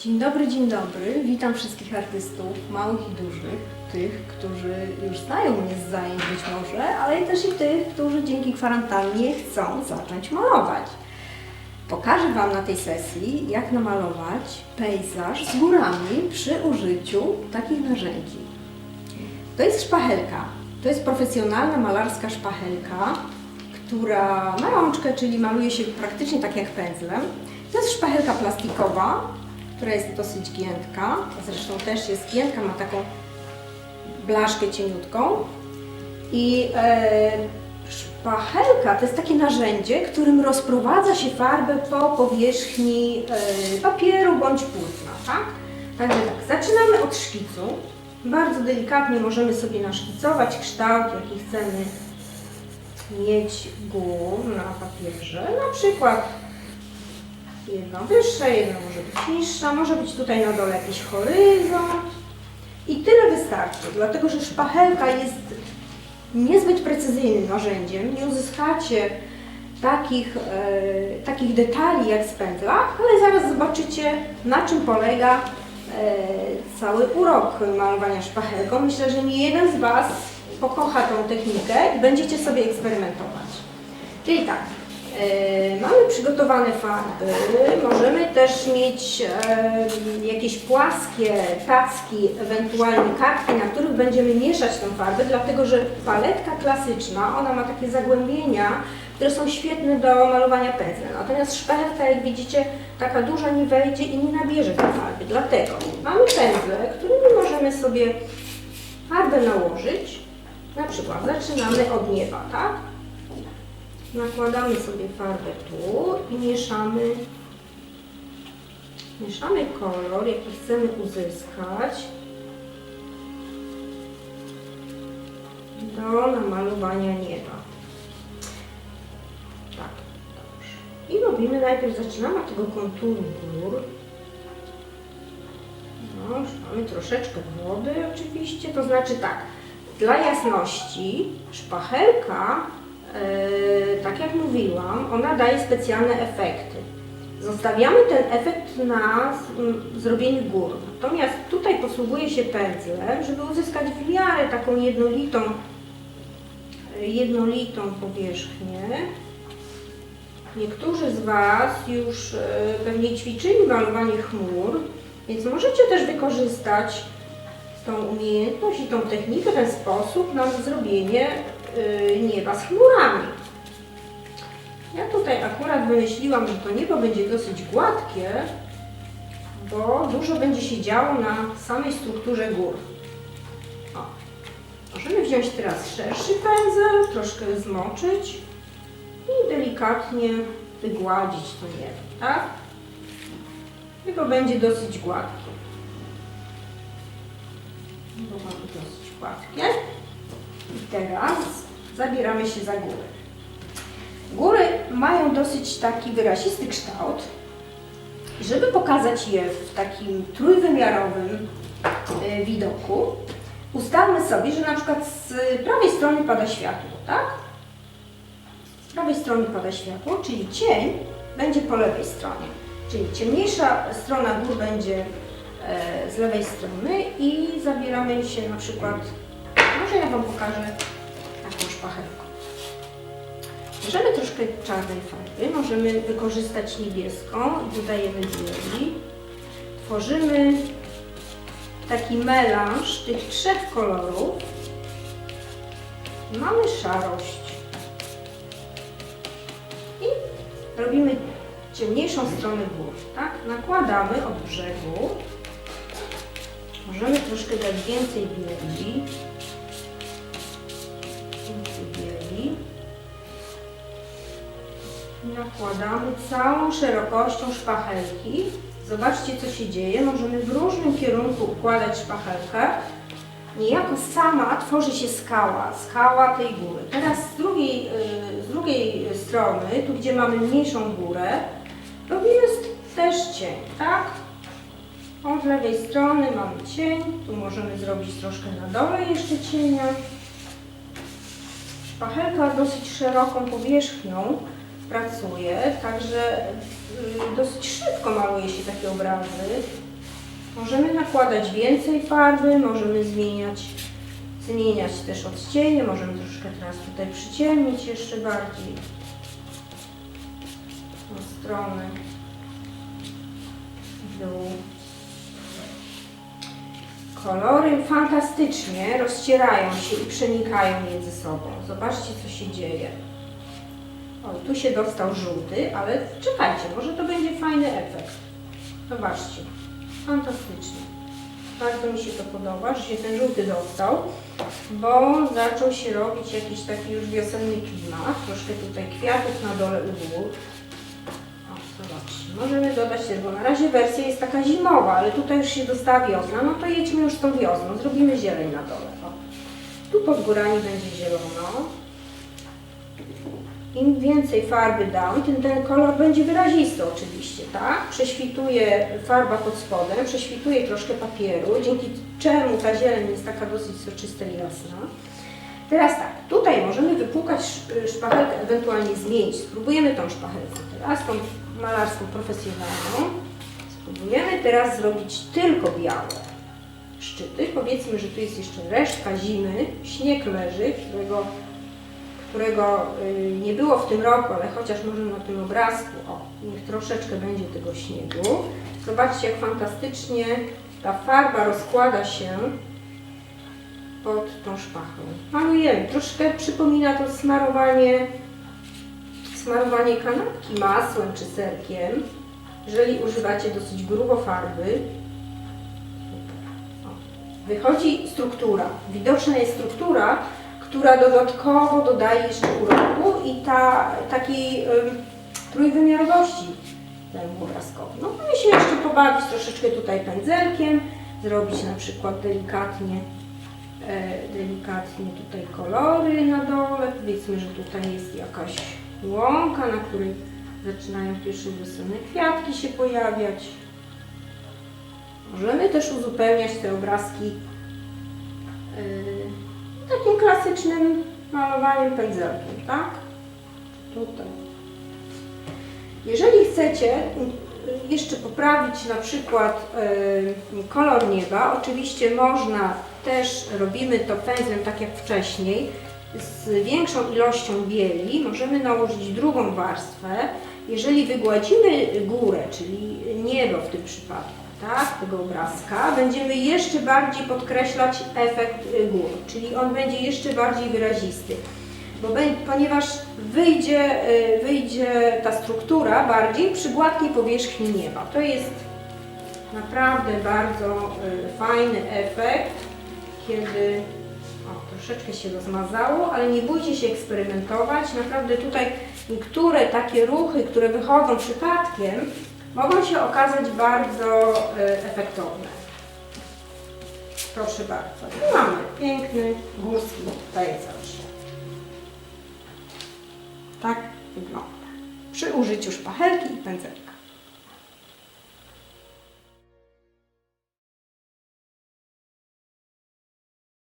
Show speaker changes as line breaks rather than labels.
Dzień dobry, dzień dobry. Witam wszystkich artystów, małych i dużych, tych, którzy już znają mnie z zajęć być może, ale też i tych, którzy dzięki kwarantannie chcą zacząć malować. Pokażę Wam na tej sesji, jak namalować pejzaż z górami przy użyciu takich narzędzi. To jest szpachelka. To jest profesjonalna malarska szpachelka, która ma rączkę, czyli maluje się praktycznie tak jak pędzlem. To jest szpachelka plastikowa, która jest dosyć giętka. Zresztą też jest giętka, ma taką blaszkę cieniutką. I e, szpachelka to jest takie narzędzie, którym rozprowadza się farbę po powierzchni e, papieru bądź płótna, tak? Także tak, zaczynamy od szkicu. Bardzo delikatnie możemy sobie naszkicować kształt, jaki chcemy mieć gór na papierze. Na przykład jedno wyższe, jedno może być niższa, może być tutaj na dole jakiś horyzont. I tyle wystarczy, dlatego że szpachelka jest niezbyt precyzyjnym narzędziem. Nie uzyskacie takich, e, takich detali jak z pędzla, ale zaraz zobaczycie na czym polega e, cały urok malowania szpachelką. Myślę, że nie jeden z Was pokocha tą technikę i będziecie sobie eksperymentować. Czyli tak, mamy przygotowane farby, możemy też mieć e, jakieś płaskie tacki, ewentualnie kartki, na których będziemy mieszać tę farbę, dlatego że paletka klasyczna, ona ma takie zagłębienia, które są świetne do malowania pędzlem. Natomiast szpachelka, jak widzicie, taka duża nie wejdzie i nie nabierze tej farby. Dlatego mamy pędzle, którymi możemy sobie farbę nałożyć. Na przykład zaczynamy od nieba, tak? Nakładamy sobie farbę tu i mieszamy, mieszamy kolor, jaki chcemy uzyskać do namalowania nieba. Tak, dobrze. I robimy najpierw, zaczynamy od tego konturu gór. No, mamy troszeczkę wody oczywiście, to znaczy tak, dla jasności szpachelka, tak jak mówiłam, ona daje specjalne efekty. Zostawiamy ten efekt na z- m, zrobieniu gór. Natomiast tutaj posługuję się pędzlem, żeby uzyskać w miarę taką jednolitą, e, jednolitą powierzchnię. Niektórzy z Was już e, pewnie ćwiczyli malowanie chmur, więc możecie też wykorzystać tą umiejętność i tą technikę, ten sposób na zrobienie y, nieba z chmurami. Ja tutaj akurat wymyśliłam, że to niebo będzie dosyć gładkie, bo dużo będzie się działo na samej strukturze gór. O. Możemy wziąć teraz szerszy pędzel, troszkę zmoczyć i delikatnie wygładzić to niebo, tak? Niebo będzie dosyć gładkie. Bo mamy dosyć gładkie. I teraz zabieramy się za góry. Góry mają dosyć taki wyrazisty kształt. Żeby pokazać je w takim trójwymiarowym e, widoku, ustalmy sobie, że na przykład z prawej strony pada światło, tak? Z prawej strony pada światło, czyli cień będzie po lewej stronie. Czyli ciemniejsza strona gór będzie e, z lewej strony i zabieramy się na przykład, może ja Wam pokażę taką szpachelką. Bierzemy troszkę czarnej farby, możemy wykorzystać niebieską i dodajemy bieli. Tworzymy taki melanż tych trzech kolorów. Mamy szarość. I robimy ciemniejszą stronę gór, tak? Nakładamy od brzegu. Możemy troszkę dać więcej bieli. Nakładamy całą szerokością szpachelki. Zobaczcie, co się dzieje. Możemy w różnym kierunku układać szpachelkę. Niejako sama tworzy się skała, skała tej góry. Teraz z drugiej, y, z drugiej strony, tu gdzie mamy mniejszą górę, robimy też cień, tak? Od lewej strony mamy cień, tu możemy zrobić troszkę na dole jeszcze cienia. Szpachelka dosyć szeroką powierzchnią pracuje, także y, dosyć szybko maluje się takie obrazy. Możemy nakładać więcej farby, możemy zmieniać, zmieniać też odcienie, możemy troszkę teraz tutaj przyciemnić jeszcze bardziej tą stronę dół. Kolory fantastycznie rozcierają się i przenikają między sobą. Zobaczcie, co się dzieje. O, tu się dostał żółty, ale czekajcie, może to będzie fajny efekt. Zobaczcie, fantastycznie. Bardzo mi się to podoba, że się ten żółty dostał, bo zaczął się robić jakiś taki już wiosenny klimat. Troszkę tutaj kwiatów na dole u gór. Zobaczcie, możemy dodać też, bo na razie wersja jest taka zimowa, ale tutaj już się dostała wiosna, no to jedźmy już tą wiosną, zrobimy zieleń na dole. O. Tu pod górami będzie zielono. Im więcej farby dam, tym ten kolor będzie wyrazisty oczywiście, tak? Prześwituje farba pod spodem, prześwituje troszkę papieru, dzięki czemu ta zieleń jest taka dosyć soczysta i jasna. Teraz tak, tutaj możemy wypłukać sz- szpachelkę, ewentualnie zmienić. Spróbujemy tą szpachelkę teraz, tą malarską profesjonalną. Spróbujemy teraz zrobić tylko białe szczyty. Powiedzmy, że tu jest jeszcze resztka zimy, śnieg leży, którego którego y, nie było w tym roku, ale chociaż może na tym obrazku, o, niech troszeczkę będzie tego śniegu. Zobaczcie, jak fantastycznie ta farba rozkłada się pod tą szpachą. Malujemy. Troszkę przypomina to smarowanie, smarowanie kanapki masłem czy serkiem. Jeżeli używacie dosyć grubo farby, wychodzi struktura. Widoczna jest struktura, która dodatkowo dodaje jeszcze uroku i ta, takiej ym, trójwymiarowości temu obrazkowi. No możemy się jeszcze pobawić troszeczkę tutaj pędzelkiem, zrobić na przykład delikatnie, e, delikatnie tutaj kolory na dole. Powiedzmy, że tutaj jest jakaś łąka, na której zaczynają pierwsze wiosenne kwiatki się pojawiać. Możemy też uzupełniać te obrazki yy, takim klasycznym malowaniem pędzelkiem, tak? Tutaj. Jeżeli chcecie jeszcze poprawić na przykład kolor nieba, oczywiście można też, robimy to pędzlem tak jak wcześniej, z większą ilością bieli możemy nałożyć drugą warstwę. Jeżeli wygładzimy górę, czyli niebo w tym przypadku, tak, tego obrazka, będziemy jeszcze bardziej podkreślać efekt gór, czyli on będzie jeszcze bardziej wyrazisty. Bo ponieważ wyjdzie, y, wyjdzie ta struktura bardziej przy gładkiej powierzchni nieba. To jest naprawdę bardzo y, fajny efekt, kiedy o, troszeczkę się rozmazało, ale nie bójcie się eksperymentować. Naprawdę tutaj niektóre takie ruchy, które wychodzą przypadkiem, mogą się okazać bardzo y, efektowne. Proszę bardzo. Mamy piękny górski pejzaż. Tak wygląda. Przy użyciu szpachelki i pędzelka.